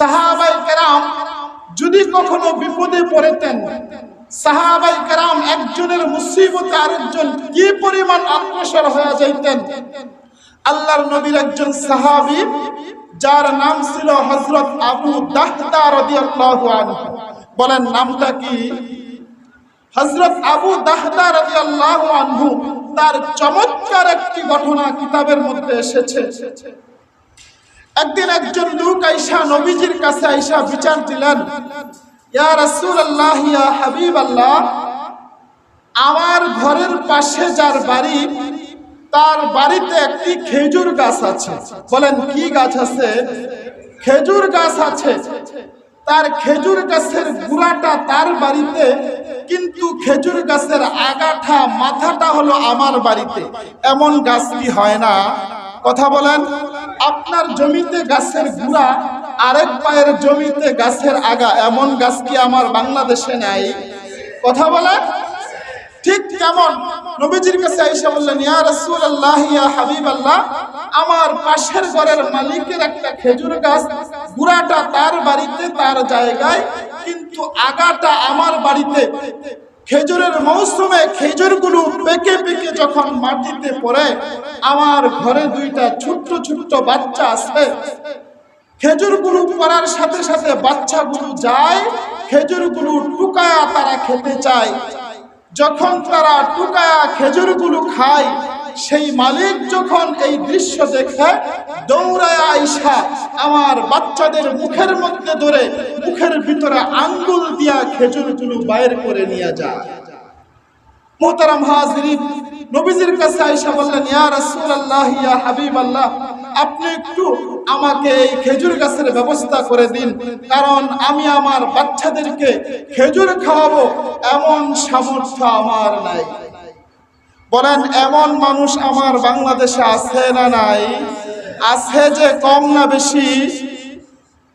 সাহাবাই যদি কখনো বিপদে পড়েতেন, সাহাবাই কেরাম একজনের মুসিবতে আরেকজন কি পরিমাণ অগ্রসর হয়ে যাইতেন? আল্লাহর নবীর একজন সাহাবী, যার নাম ছিল হজরত আবু বলেন নামটা কি? হজরত আবু তার চমৎকার একটি ঘটনা কিতাবের মধ্যে এসেছে। একদিন একজন লোক আইসা নবীজির কাছে আইসা বিচার দিলেন, ইয়া রাসূলুল্লাহ, ইয়া হাবিবাল্লাহ, আমার ঘরের পাশে যার বাড়ি, তার বাড়িতে একটি খেজুর গাছ আছে। বলেন, কি গাছ আছে? খেজুর গাছ আছে। তার খেজুর গাছের গুড়াটা তার বাড়িতে, কিন্তু খেজুর গাছের আগাটা, মাথাটা হলো আমার বাড়িতে। এমন গাছ কি হয় না। কথা বলেন, আপনার জমিতে গাছের গুড়া, আরেক পায়ের জমিতে গাছের আগা, এমন গাছ কি আমার বাংলাদেশে নাই? কথা বলেন, ঠিক কেমন? নবীজির কাছে আইসা বললেন, ইয়া রাসূলুল্লাহ, ইয়া হাবিবাল্লাহ, আমার পাশের ঘরের মালিকের একটা খেজুর গাছ, গুড়াটা তার বাড়িতে, তার জায়গায়, কিন্তু আগাটা আমার বাড়িতে। খেজুরের মৌসুমে খেজুরগুলো পেকে পেকে যখন মাটিতে পড়ে, আমার ঘরে দুইটা ছোট্ট ছোট্ট বাচ্চা আছে খেজুরগুলো পড়ার সাথে সাথে বাচ্চাগুলো যায়, খেজুরগুলো টুকায়া তারা খেতে চায়। যখন তারা টুকায়া খেজুরগুলো খায় সেই মালিক যখন এই দৃশ্য দেখে, দৌড়ায় আইসা আমার বাচ্চাদের মুখের মধ্যে ধরে, মুখের ভিতরে আঙ্গুল দিয়া খেজুরগুলো বাইর করে নিয়ে যায়। মোহতারাম হাজরিন, নবীজির কাছে আয়েশা বললেন আপনি একটু আমাকে এই খেজুর গাছের ব্যবস্থা করে দিন, কারণ আমি আমার বাচ্চাদেরকে খেজুর খাওয়াবো, এমন সামর্থ্য আমার নাই। বলেন, এমন মানুষ আমার বাংলাদেশে আছে না নাই? আছে যে কম না বেশি?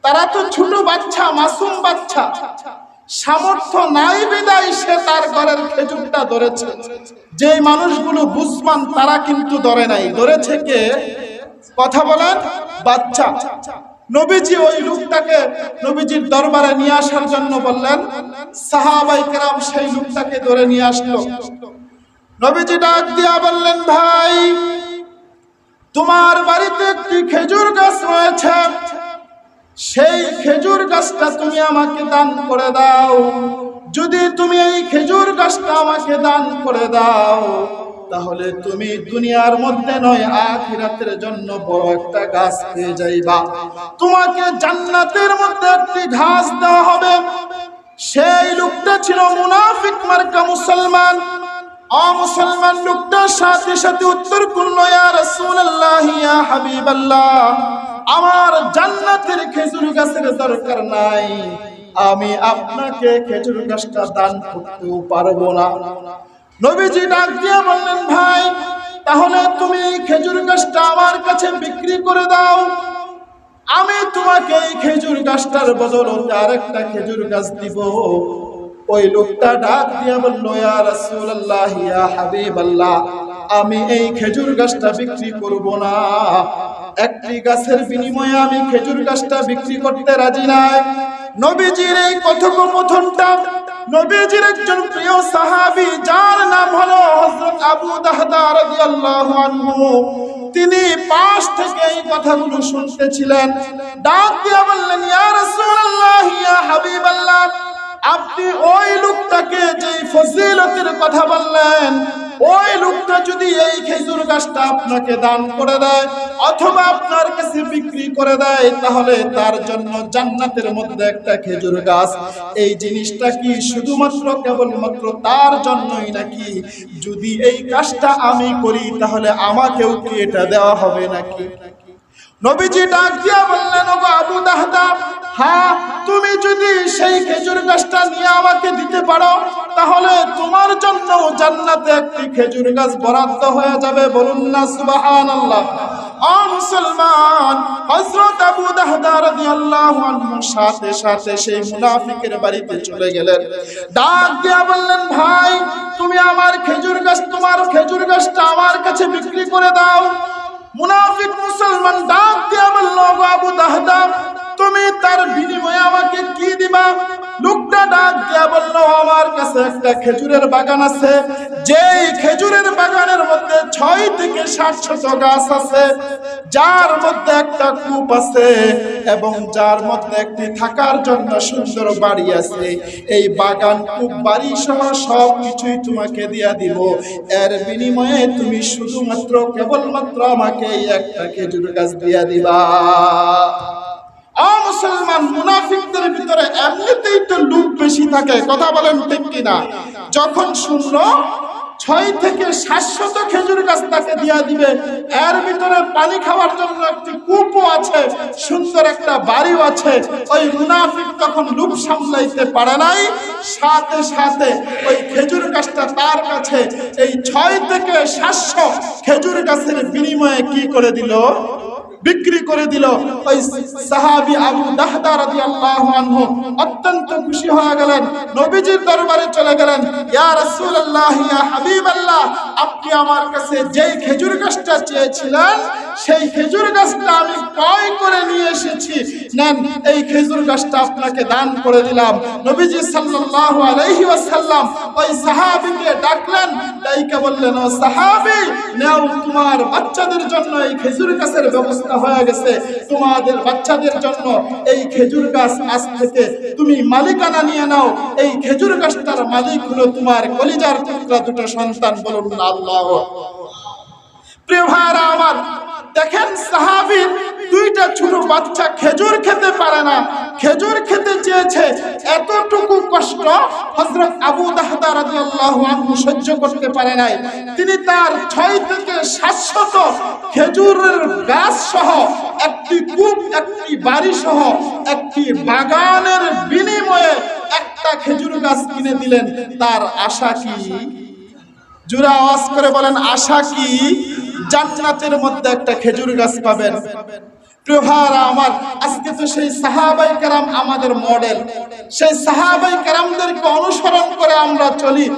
তারা তো ছোট বাচ্চা, মাসুম বাচ্চা। সামর্থ্য নাই বিদায় সে তার ঘরের খেজুরটা ধরেছে। যে মানুষগুলো বুঝমান তারা কিন্তু ধরে নাই। ধরেছে কে? কথা বলেন, বাচ্চা। নবীজি ওই লোকটাকে নবীজির দরবারে নিয়ে আসার জন্য বললেন, সাহাবাই কেরাম সেই লোকটাকে ধরে নিয়ে আসলো। নবীজি ডাক দিয়া বললেন, ভাই, তোমার বাড়িতে একটি খেজুর গাছ রয়েছে। সেই খেজুর গাছটা তুমি আমাকে দান করে দাও। যদি তুমি এই খেজুর গাছটা আমাকে দান করে দাও, তাহলে তুমি দুনিয়ার মধ্যে নয়, আখিরাতের জন্য বড় একটা গাছ পেয়ে যাইবা। তোমাকে জান্নাতের মধ্যে একটি ঘাস দেওয়া হবে। সেই লোকটা ছিল মুনাফিক মার্কা মুসলমান। সাথে আমার জান্নাতের খেজুর গাছের দরকার নাই। আমি আপনাকে খেজুর গাছটা দান করতেও পারব না। নবীজি ডাক দিয়ে বললেন, ভাই, তাহলে তুমি খেজুর গাছটা আমার কাছে বিক্রি করে দাও। আমি তোমাকে এই খেজুর গাছটার বদলতে আরেকটা খেজুর গাছ দিব। ওই লোকটা ডাক দিয়ে বলল, ইয়া রাসূলুল্লাহ, ইয়া হাবিবাল্লাহ, আমি এই খেজুর গাছটা বিক্রি করব না। একটি গাছের বিনিময়ে আমি খেজুর গাছটা বিক্রি করতে রাজি নাই। নবীজির এই কথোপকথনটা, নবীজির একজন প্রিয় সাহাবী, যার নাম হলো হযরত আবু দাহদা রাদিয়াল্লাহু আনহু, তিনি পাশ থেকে এই কথাগুলো শুনতেছিলেন। ডাক দিয়ে বললেন, ইয়া রাসূলুল্লাহ, ইয়া হাবিবাল্লাহ আপনি ওই লোকটাকে যে ফজিলতের কথা বললেন, ওই লোকটা যদি এই খেজুর গাছটা আপনাকে দান করে দেয় অথবা আপনার কাছে বিক্রি করে দেয়, তাহলে তার জন্য জান্নাতের মধ্যে একটা খেজুর গাছ। এই জিনিসটা কি শুধুমাত্র কেবলমাত্র তার জন্যই নাকি? যদি এই কাজটা আমি করি, তাহলে আমাকেও কি এটা দেওয়া হবে নাকি? নবীজি ডাক দিয়া বললেন আবু দাহদা হ্যাঁ তুমি যদি সেই খেজুর গাছটা নিয়ে আমাকে দিতে পারো, তাহলে তোমার জন্য জান্নাতে একটি খেজুর গাছ বরাদ্দ হয়ে যাবে। বলুন না, সুবহানাল্লাহ। ও মুসলমান, হযরত আবু রাদিয়াল্লাহু আনহু সাথে সাথে সেই মুনাফিকের বাড়িতে চলে গেলেন। ডাক দিয়া বললেন, ভাই, তুমি আমার খেজুর গাছ, তোমার খেজুর গাছটা আমার কাছে বিক্রি করে দাও। মুনাফিক মুসলমান ডাক দিয়া বলল "গো আবু দাহদা তুমি তার বিনিময়ে আমাকে কি দিবা? লোকটা ডাক দিয়া বলল, আমার কাছে একটা খেজুরের বাগান আছে। যেই খেজুরের বাগানের মধ্যে ছয় থেকে ষাট শত গাছ আছে। যার মধ্যে একটা কূপ আছে এবং যার মধ্যে একটি থাকার জন্য সুন্দর বাড়ি আছে। এই বাগান, কূপ, বাড়ি সহ সব কিছুই তোমাকে দিয়া দিব। এর বিনিময়ে তুমি শুধুমাত্র কেবলমাত্র আমাকে একটা খেজুর গাছ দিয়া দিবা। অমুসলমান ভিতরে এমনিতেই তো বেশি থাকে, কথা বলেন যখন ছয় থেকে খেজুর দিবে, এর ভিতরে পানি খাওয়ার জন্য একটি কূপও আছে, সুন্দর একটা বাড়িও আছে, ওই মুনাফিক তখন লুক সামলাইতে পারে নাই, সাথে সাথে ওই খেজুর গাছটা তার কাছে, এই ছয় থেকে সাতশো খেজুর গাছের বিনিময়ে কি করে দিল? বিক্রি করে দিল। ওই সাহাবি আবু দাহদা রাদিয়াল্লাহু আনহু অত্যন্ত খুশি হয়ে গেলেন। নবীজির দরবারে চলে গেলেন। ইয়া রাসূলুল্লাহ, ইয়া হাবিবাল্লাহ আপনি আমার কাছে যেই খেজুর গাছটা চেয়েছিলেন, সেই খেজুর গাছটা আমি ক্রয় করে নিয়ে এসেছি। নেন, এই খেজুর গাছটা আপনাকে দান করে দিলাম। নবীজি সাল্লাল্লাহু আলাইহি ওয়াসাল্লাম ওই সাহাবীকে ডাকলেন, ডাইকে বললেন, ও সাহাবী, নাও তোমার বাচ্চাদের জন্য এই খেজুর গাছের ব্যবস্থা হয়ে গেছে। তোমাদের বাচ্চাদের জন্য এই খেজুর গাছ আজ থেকে তুমি মালিকানা নিয়ে নাও। এই খেজুর গাছটার মালিক হলো তোমার কলিজার টুকরা দুটো সন্তান বলুন না। আল্লাহ আমার, দেখেন সাহাবীর দুইটা ছোট বাচ্চা খেজুর খেতে পারে না। খেজুর খেতে চেয়েছে এতটুকু কষ্ট হযরত আবু সহ্য করতে পারে নাই। তিনি তার ছয় থেকে সাতশত খেজুরের গাছ সহ একটি কূপ, একটি বাড়ি সহ একটি বাগানের বিনিময়ে একটা খেজুর গাছ কিনে দিলেন। তার আশা কি? জোরে আওয়াজ করে বলেন, আশা কি? জান্নাতের মধ্যে একটা খেজুর গাছ পাবেন। আমার কারাম আমাদের মডেল সেই সাহাবাই কেরামদেরকে অনুসরণ করে আমরা চলি।